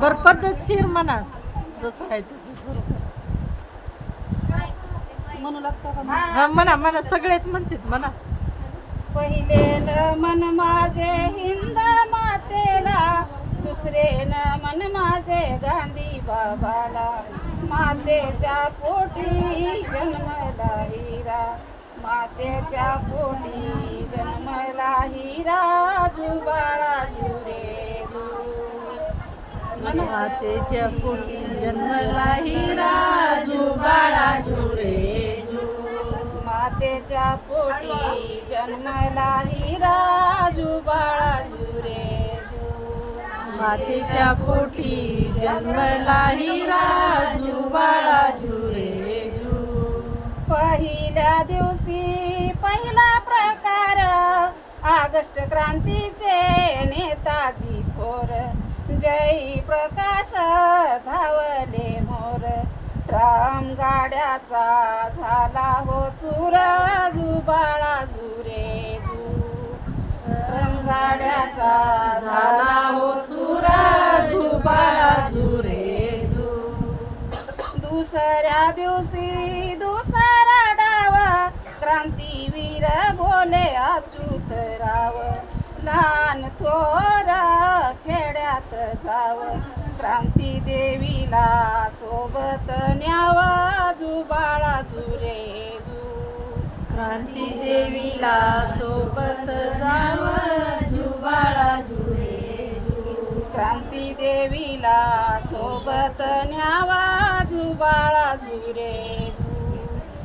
बर पद्धतशीर म्हणा. जसं आहे तसं सुरू करा. म्हणू लागतं का? म्हणा म्हणा सगळेच म्हणतात म्हणा. पहिले न मन माझे हिंद मातेला दुसरे न मन माझे गांधी बाबाला. मातेच्या पोटी जन्मला हिरा मातेच्या पोटी जन्मला हिरा जुबाळा जुरे. मातेच्या पोटी जन्मला हिरा जुबाळा जुरे मातेच्या पोटी जन्मला हिरा जुबाळा जुरे मातेच्या पोटी जन्मला हिरा जुबाळा जुरे पहिल्या दिवशी पहिला प्रकार ऑगस्ट क्रांतीचे नेताजी थोर. जय प्रकाश धावले मोर. राम गाड्याचा झाला हो चुरा जुबाळा जुरे राम गाड्याचा झाला हो चुरा जुबाळा जुरे दुसऱ्या दिवशी दुसरा डावा क्रांतीवीर बोले अचूत राव लहान थोरा खेड्यात जाव. क्रांती देवीला सोबत न्यावा जुबाळा जुरे जू क्रांती देवीला सोबत जाव जुबाळा जुरे क्रांती देवीला सोबत न्यावा जुबाळा जुरे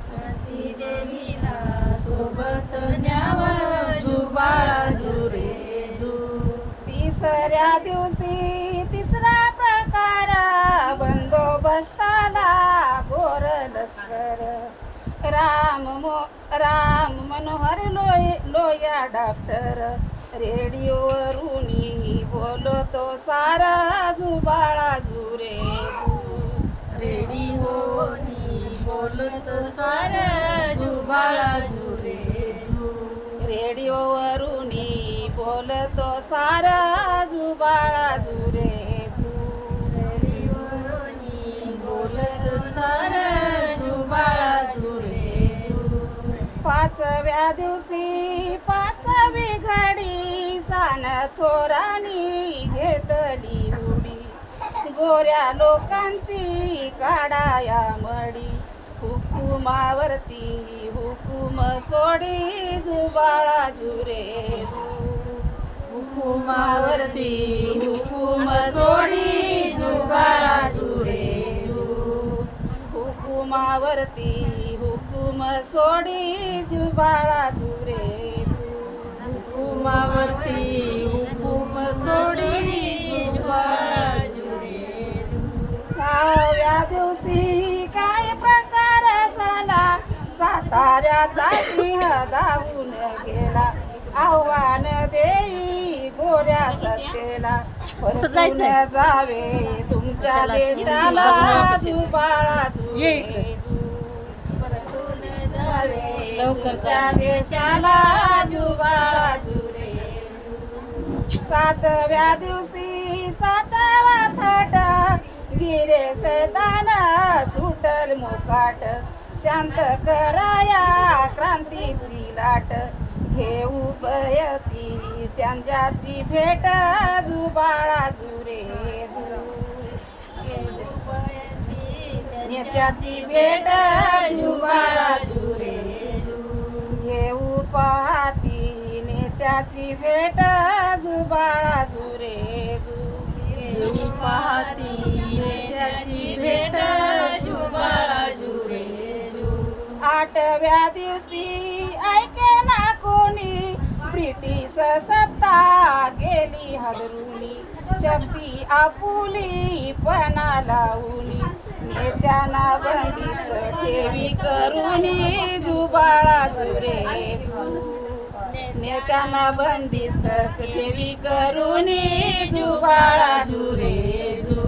क्रांती देवीला सोबत न्यावा जुबाळा जुरे तिसऱ्या दिवशी तिसरा प्रकार बंदोबस्ताला बोर लष्कर. राम मो राम मनोहर लोय लोया डॉक्टर. रेडिओवरूनही बोलतो सारा जुबाळा जुरे. रेडिओ बोलत सारा जुबाळा जुरे. रेडिओवरून बोलतो सारा जुबाळा जुरे बोलतो सारा जुबाळा जुरे पाचव्या दिवशी पाचवी घडी सान थोरानी घेतली उडी. गोऱ्या लोकांची काढाया मडी. हुकुमावरती हुकुम सोडी जुबाळा जुरे जू. हुकुमावरती हुकुम सोडी जुबाळा जुरे जू. हुकुमावरती हुकुम सोडी जुबाळा जुरे हुकुमावरती हुकुम सोडी जुबाळा जुरे सहाव्या दिवशी काय प्रकार झाला? साताऱ्याचा सिंह धावून गेला. आव्हान देई गोऱ्या सत्तेला. परतून? जावे तुमच्या? देशाला इकडे. परतून जावे तुमच्या देशाला जुबाळा जुरे सातव्या दिवशी सातवा थाट. गिरे सैतान सुटल मोकाट. शांत कराया क्रांतीची लाट. घेऊ पयती त्यांच्याची भेट जुबाळा जुरे जू. नेत्याची भेट जुबाळा जुरे घेऊ पाहती नेत्याची भेट जुबाळा जुरे घेऊ पाहती नेत्याची भेट जुबाळा जुरे आठव्या दिवशी ऐके ना कोणी ब्रिटिश सत्ता गेली हदरुनी. शक्ती आपुली पणा लावली नेत्यांना बंदिस्त ठेवी करुनी. जुबाळा जुरे नेत्याना नेत्यांना बंदिस्त ठेवी करुनी. जुबाळा जुरे जू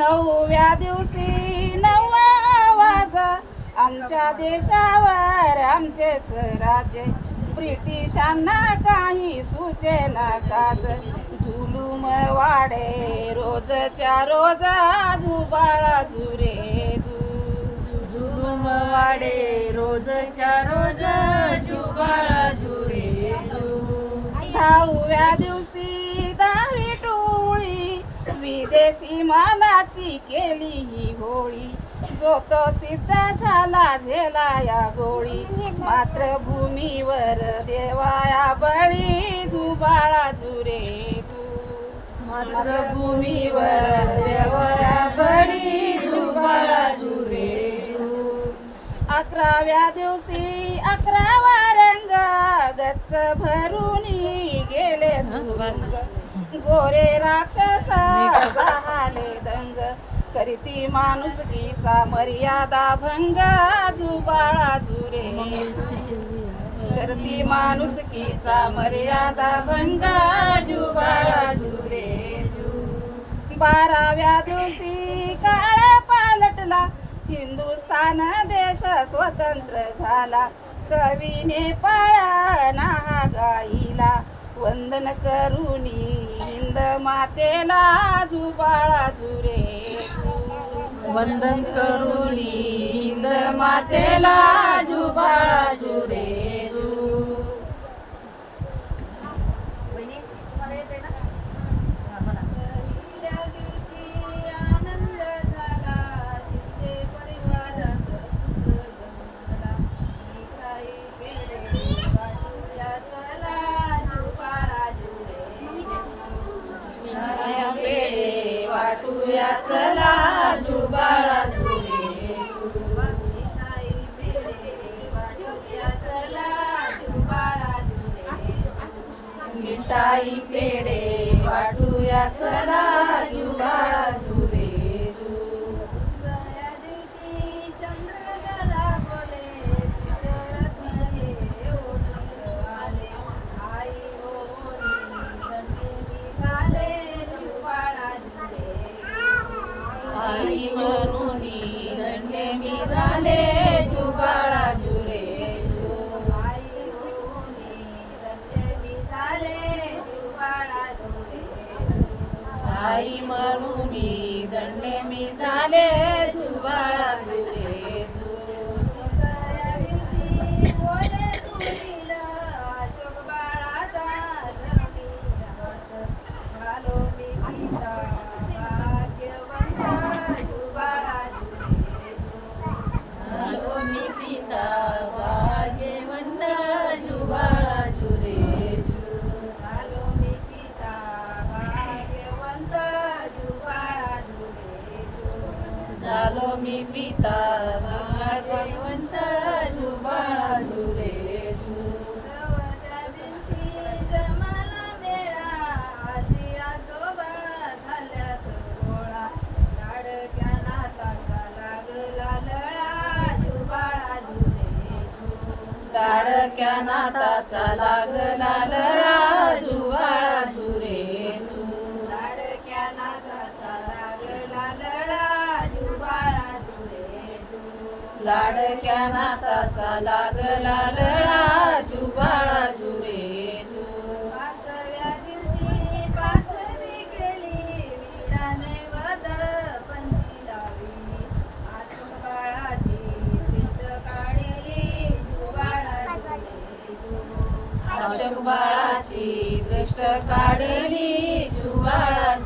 नवव्या दिवशी नववा वाजा. आमच्या देशावर आमचेच राज्य. ब्रिटिशांना काही सुचेना काज जुलूम वाडे रोजच्या रोज जुबाळा जुरे जू जुलूम वाडे रोजच्या रोज जुबाळा जुरे जू दहाव्या दिवशी दहावी टोळी. विदेशी मानाची केली ही होळी. जो तो सिद्ध झाला झेला या गोळी मातृभूमीवर देवाया बळी जुबाळा जुरे जू मातृभूमीवर देवया बळी जुबाळा जुरे जू अकराव्या दिवशी अकरावा रंग गच्च भरून गेले. गोरे राक्षस झाले दंग करीती माणुसकीचा मर्यादा भंग जुबाळा जुरे करती माणुसकीचा मर्यादा भंग आजू जुरे रे. बाराव्या दिवशी काळ पालटला हिंदुस्थान देश स्वतंत्र झाला. कवीने पाळणा गाईला वंदन करुणी हिंद मातेला जुबाळा जुरे वंदन करू हिंद मातेला जुबाळा जुरे वाटूया लाडक्या नाताचा लागला लळा जुबाळा जुरे जू लाडक्या नाताचा लागला लळा जुबाळा जुरे लाडक्या नाताचा लागला लळा जुबाळा बाळाची दृष्ट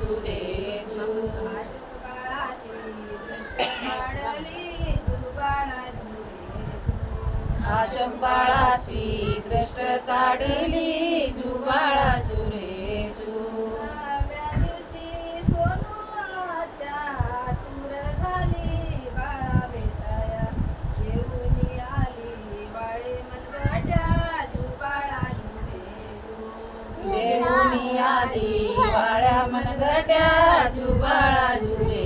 गट्या जुबाळा जुरे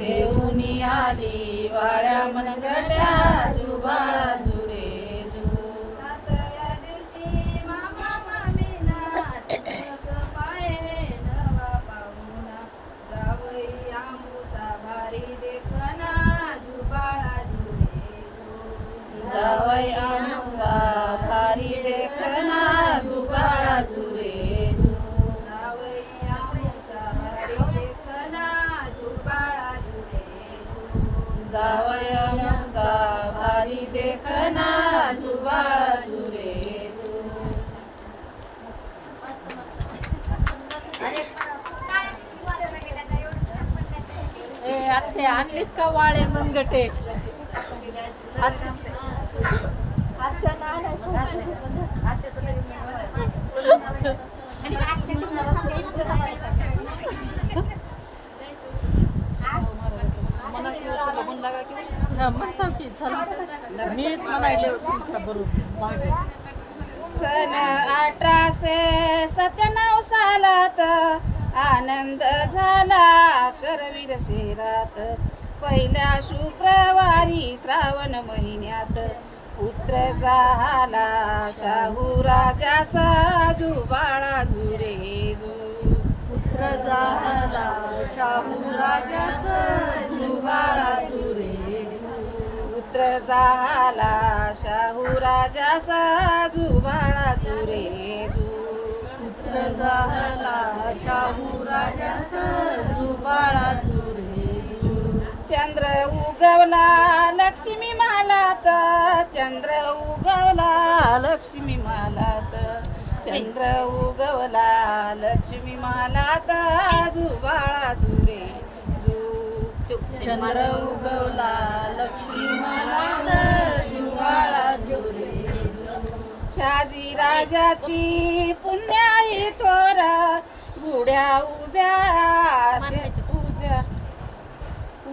देऊनी आली वाळ्या मनगड्या जुबाळा जुरे सातव्या दिवशी मामा मामीना पायरे नवा पाहुणा जावई आमूचा भारी देखना जुबाळा जुरे जावई आम आत्ते आणलीच का वाळे मंगटे? हा, म्हणता की मीच म्हणायले तुमच्या बरोबर. सन अठराशे सत्त्याण्णव सालात आनंद झाला करवीर शहरात. पहिल्या शुक्रवारी श्रावण महिन्यात पुत्र झाला. शाहू राजा साजू बाळा जुरे पुत्र झाला. शाहू राजाचा जुबाळा जुरे पुत्र झाला. शाहू राजा साजू बाळा जुरे पुत्र झाला शाहू राजा जुबाळा चंद्र उगवला लक्ष्मी मालात चंद्र उगवला लक्ष्मी मालात चंद्र उगवला लक्ष्मी मालात जुबाळा जुरे चंद्र उगवला लक्ष्मी मालात जुबाळा शहाजी राजाची पुण्याई थोर गुड्या उभ्या उभ्या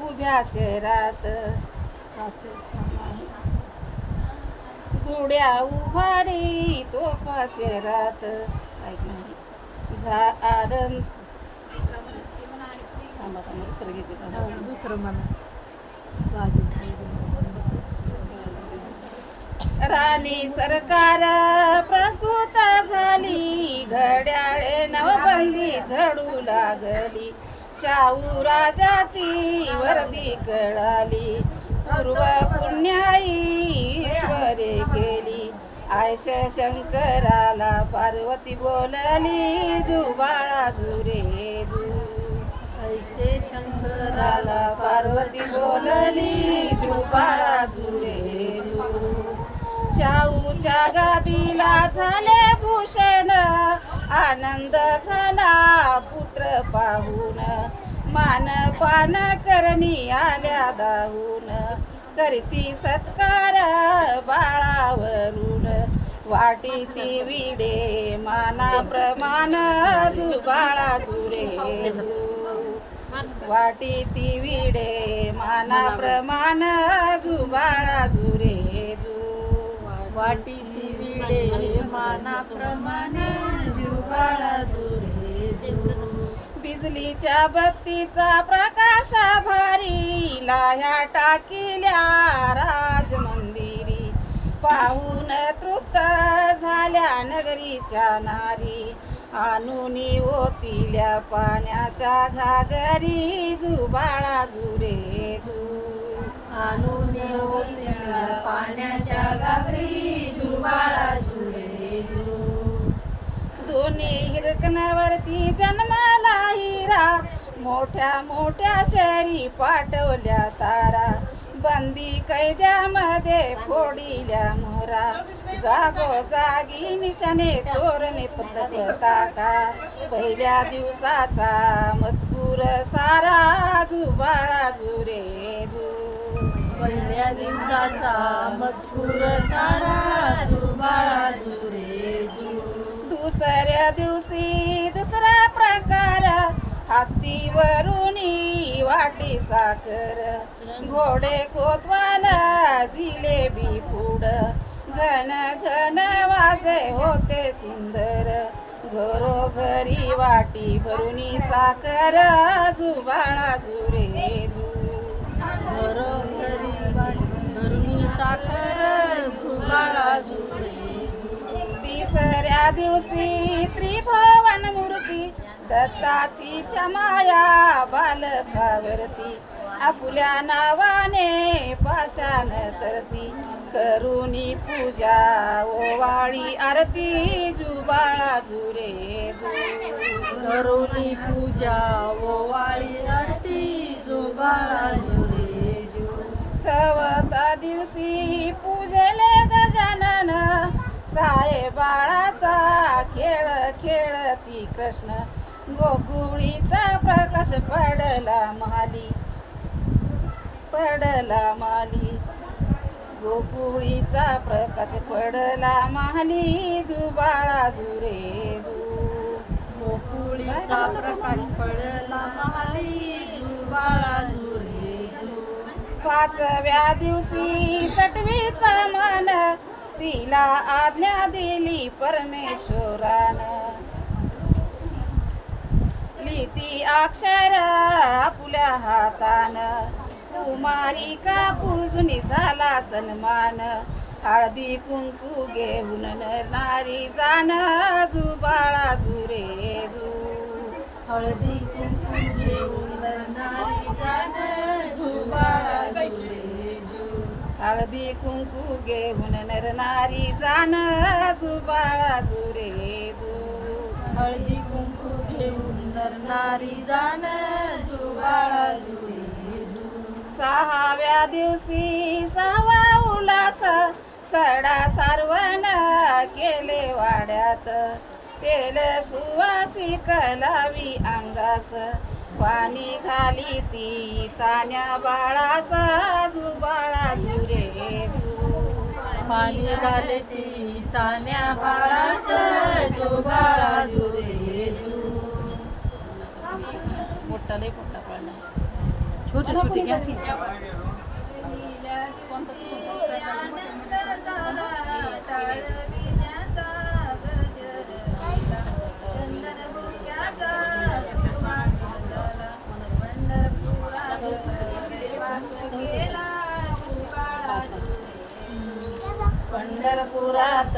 उभ्या शहरात. गुड्या उभारी तोफा शहरात. झाडं. दुसरं घेते थांबा. दुसरं म्हणा भाजी राणी सरकार प्रसूत झाली. घड्याळे नवबंदी झडू लागली. शाहू राजाची वर्दी कळाली. पूर्व पुण्याई ईश्वरे गेली आयश शंकराला पार्वती बोलली. जुबाळा जुरे जू ऐसे शंकर झाले भूषण आनंद झाला पुत्र पाहून. मान पान करणी आल्या दाहून. करती सत्कार बाळावरून. वाटी ती विडे माना प्रमाण बाळा जुरे. वाटी ती विडे माना प्रमाण जुबाळा जुरे. जू वाटी ती मानाप्रमाणे बिजलीच्या बत्तीचा प्रकाश भारी लाह्या टाकिल्या राजमंदिरी. पाहून तृप्त झाल्या नगरीच्या नारी. आणूनी ओतिल्या पाण्याच्या घागरी. जुबाळा जुरे जू. आणून पाण्याच्या गागरी दोन्ही हिरकणावरती जन्माला हिरा मोठ्या मोठ्या शहरी पाठवल्या तारा. बंदी कैद्यामध्ये फोडिल्या मोरा जागो जागी निशाने तोरणे पतक ताका पहिल्या दिवसाचा मजकूर सारा जुबाळा जुरे जू. पहिल्या दिवसाचा मजकूर सारा जुबाळा जुरे दुसऱ्या दिवशी दुसरा प्रकार हातीवरुनी वाटी साखर. घोडे कोतवाला जिलेबी पुड घन घन वाजे होते सुंदर. घरोघरी वाटी भरुनी साखर. जुबाळा जुरे तिसऱ्या दिवशी त्रिभुवन मूर्ती दत्ताची छमाया बालकावरती आपुल्या नावाने पाषाण तरती करुणी पूजा ओवाळी आरती जुबाळा जुरे करुणी पूजा ओवाळी आरती जुबाळा चवथा दिवशी पूजले गजानन साये बाळाचा खेळ खेळती कृष्ण. गोकुळीचा प्रकाश पडला माली. पडला माली. गोकुळीचा प्रकाश पडला माली. जुबाळा जुरे जू गोकुळीचा प्रकाश पडला माली. जुबाळा जुरे जू पाचव्या दिवशी सटवीचा मान तिला आज्ञा दिली परमेश्वरानं. लिती अक्षर आपल्या हातानं कुमारी का पूजनी झाला सन्मान हळदी कुंकू घेऊन नारी जाण जुबाळा जुरे जू. हळदी कुंकू घेऊन नारी जाण जुबाळा हळदी कुंकू घेऊन नर नारी जाण जुबाळा जुरे जू हळदी कुंकू घेऊन नर नारी जाण जुबाळा जुरे सहाव्या दिवशी सहावा उल्हास सडा सारवण केले वाड्यात. तेल सुवासी कलावी अंगास पाणी घाली ती तान्या बाळास जुबाळा जुरे जू पाणी घाले ती तान्या बाळास जो बाळा जुरे मोठा लय मोठा पाळणा. छोटे छोटे घ्या. पंढरपुरात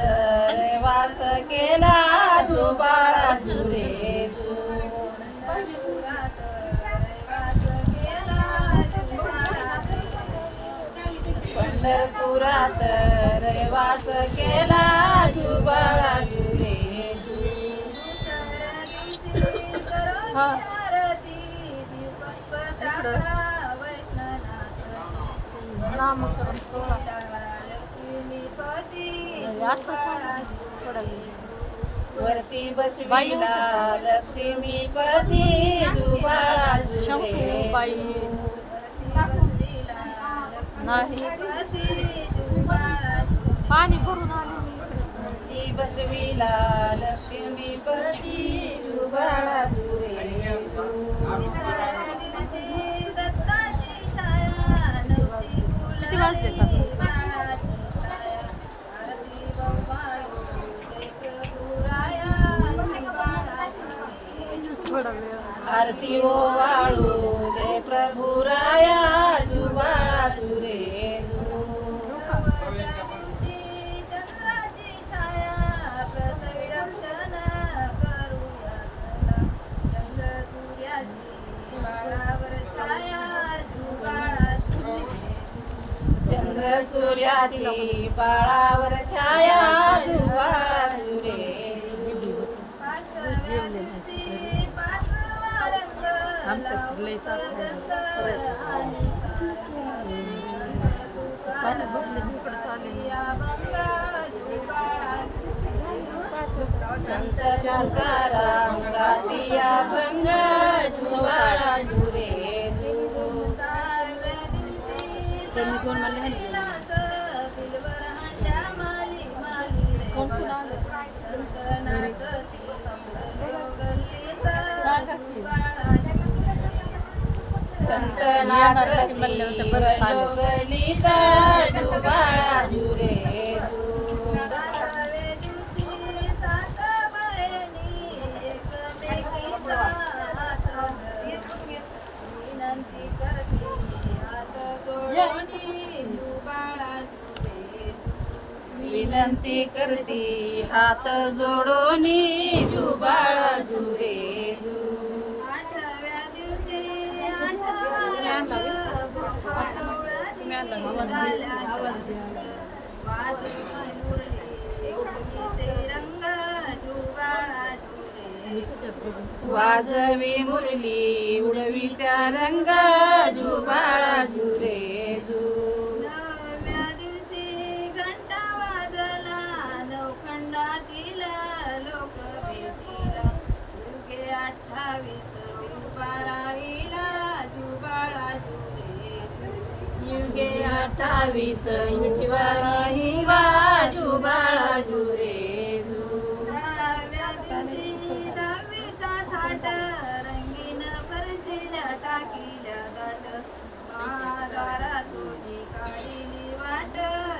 वास केला जुबाळा जुरे जू पंढरपुरात रवास केला जुरे सोहळा आता थोडा वेळ. वरती बाई बसविला होती लक्ष्मीपती जुबाळा नाही. पाणी भरून आले बसविला लक्ष्मीपती जुबाळा संत तुकाराम गातिया भंग जुरे जू त्यांनी म्हणले कोण की संत येणार की म्हणलं विनंती करती हात जोडोनी जुरे जू. रंग जुबाळा जुरे वाजवी मुरली उडवी त्या रंग जुबाळा जुरे युगे अठ्ठावीस युवाला जुबाळा बाळाजू रे दिवशी दहावीचा थाट रंगीन फरशीला टाकील्या दाट महाद्वारा तुझी वाट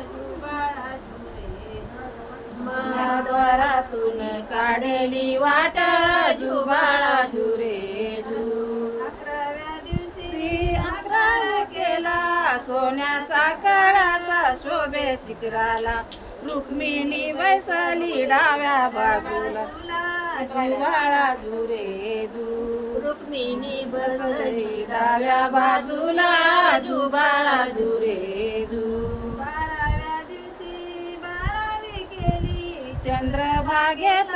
जुबाळा जुरे महाद्वारातून काढली वाट जुबाळा जुरे सोन्याचा कळासा शोभे शिखराला रुक्मिणी बैसली डाव्या बाजूला. जुवाळा जुरे जू रुक्मिणी बसली डाव्या बाजूला. जुबाळा जुरे जू बाराव्या दिवशी बारावी केली. चंद्रभागेत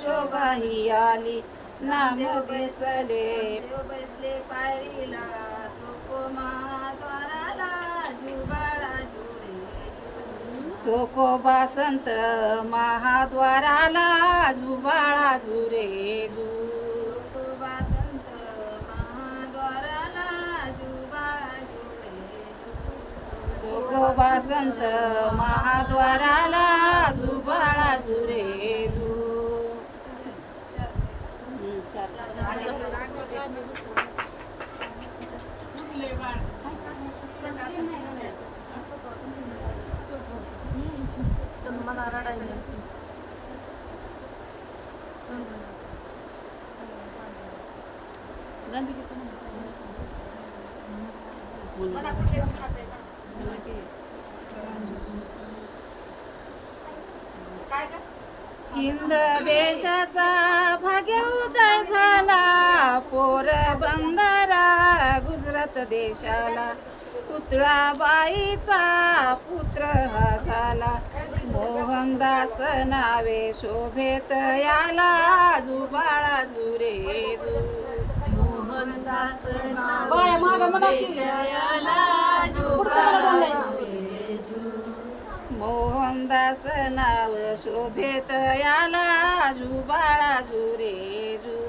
शोभा ही आली. नाम बेसले बसले पायरीला. चोको महाद्वाराला चोको बासंत महाद्वाराला जुबाळा जुरे जू. महाद्वाराला जुबाळा जुरे चोको बासंत महाद्वाराला जुबाळा जुरे जू हम्म, चार, चार. तर मला रडायला गांधीजीचं हिंद देशाचा भाग्यवता झाला पोरबंदरा गुजरात देशाला. पुतळाबाईचा पुत्र हा झाला. मोहनदास नावे शोभेत याला जुबाळा जुरे जू. मोहनदास मोहनदास नाव शोभेत याला जुबाळा जुरे जू.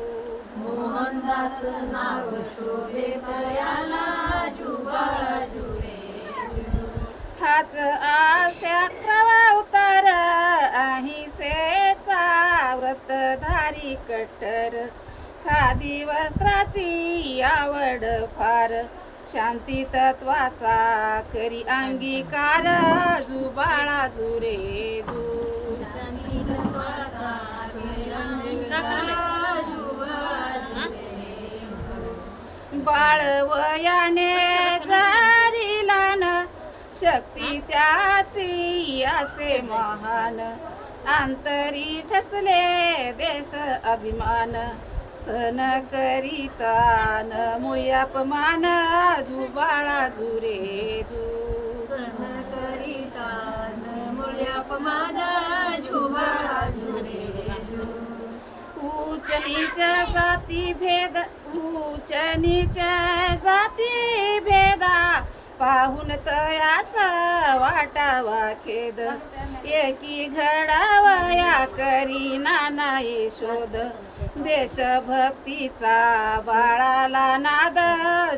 मोहनदास नाव शोभे तयाला जुबाळा जुरे हाच आस्या अहिंसेचा व्रतधारी कट्टर. खादी वस्त्राची आवड फार. शांती तत्वाचा करी अंगीकार. जुबाळा जुरे जू शांती तत्वाचा केला जुबाळा बाळ वयाने जारीलान शक्ती त्याची असे महान. अंतरी ठसले देश अभिमान सन करीता न मुळी अपमान जुबाळा जुरे जू. सन करिता न मुळे अपमान जुबाळा जुरे ऊच नीच जाती भेद ऊच नीच जाती भेदा पाहून तयास वाटावा खेद. एकी घडावया करी नाना शोध. देशभक्तीचा बाळाला नाद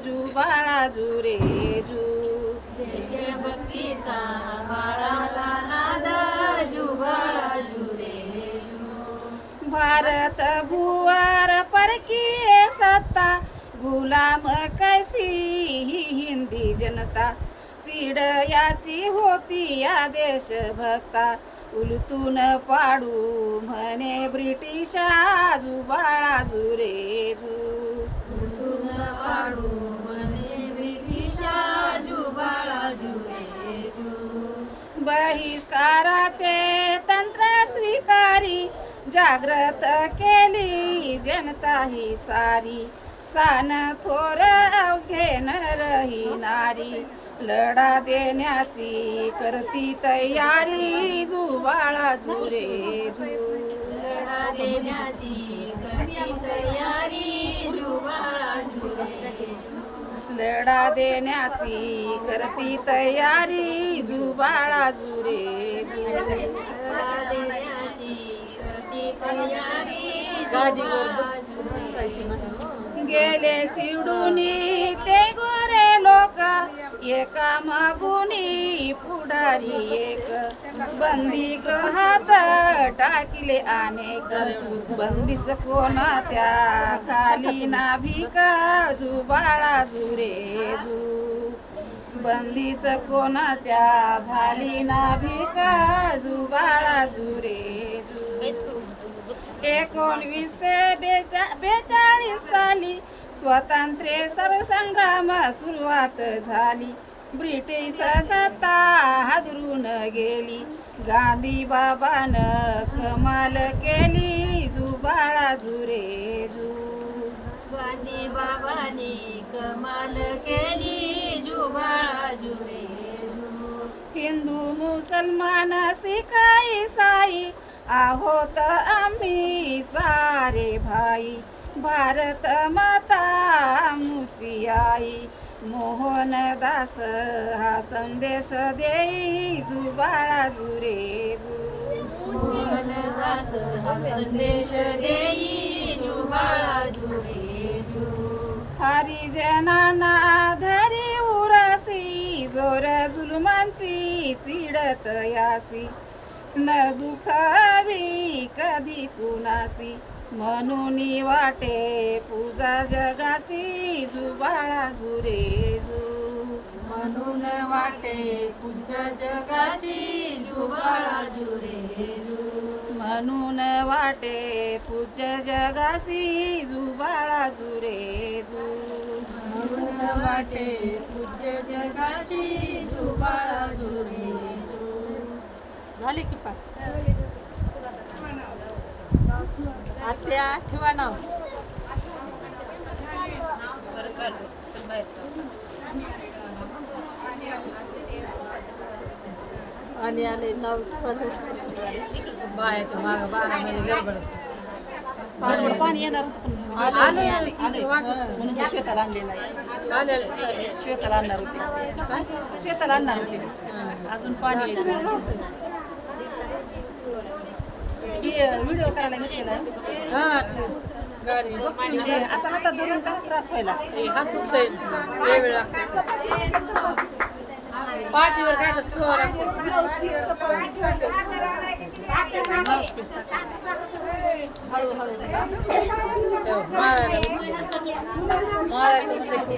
जुबाळा जुरे जू. देशभक्तीचा बाळाला नाद जुबाळा जुरे भारत भुवर परकीय सत्ता गुलाम कैसी ही हिंदी जनता? चिड याची होती या देशभक्ता. उलटून पाडू म्हणे ब्रिटिशा जुबाळा जुरे जू उलटून पाडू म्हणे ब्रिटिशा जुबाळा जुरे जू बहिष्काराचे तंत्र स्वीकारी जागृत केली जनता ही सारी. सान थोर अवघे नरही नारी लढा देण्याची करती तयारी जुबाळा जुरे जू लढा देण्याची करती तयारी जुबाळा जुरे लढा देण्याची करती तयारी जुबाळा गादीवर. बसायचं गेले चिडूनी ते गोरे लोक. एका मागुनी पुढारी एक. बंदी ग्रहात टाकिले अनेक. बंदिस कोणा त्या खाली नाभिक जुबाळा जुरे जू. बंदिस कोणा त्या खाली नाभिक जुबाळा जुरे जू एकोणवीसशे बेचा बेचाळीस साली. स्वातंत्र्य सरसंग्राम सुरुवात झाली. ब्रिटिश सत्ता हादरून गेली. गांधी बाबानं कमाल केली. जुबाळा जुरे जू. गांधी बाबांनी कमाल केली. जुबाळा जुरे जू. हिंदू मुसलमान सिख ईसाई आहोत आम्ही सारे भाई भारत माता आमुची आई. मोहनदास हा संदेश देई जुबाळा जुरे जू मोहनदास हा संदेश देई जुबाळा जुरे जू. हरिजनांना धरी उरासी जोर जुलमांची चिडत यासी. न दुखावी कधी कुणासी म्हणून वाटे पूजा जगासी जुबाळा जुरे जू म्हणून वाटे पूज्य जगाशी जुबाळा जुरे जू. म्हणून वाटे पूज्य जगासी जुबाळा जुरे जू म्हणून वाटे पूज्य जगाशी जुबाळा जुरे झाली की पाच. आत्या ठेवा नाव आणि आले नाव बायाच्या माग बारा महिने गडबडच पाणी पाणी येणार श्वेताला आणलेलं आहे. श्वेताला आणणार होते. श्वेताला आणणार होते. अजून पाणी यायचं. व्हिडिओ करायला घेतलेला. हा गाडी बघ म्हणजे असं हातात धरून का त्रास व्हायला हे हात दुखतोय लय वेळ लागतो पाठीवर काय तर ठेवा लागतो ठेव, मारायला मारायला उठले.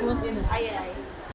कोण देणार?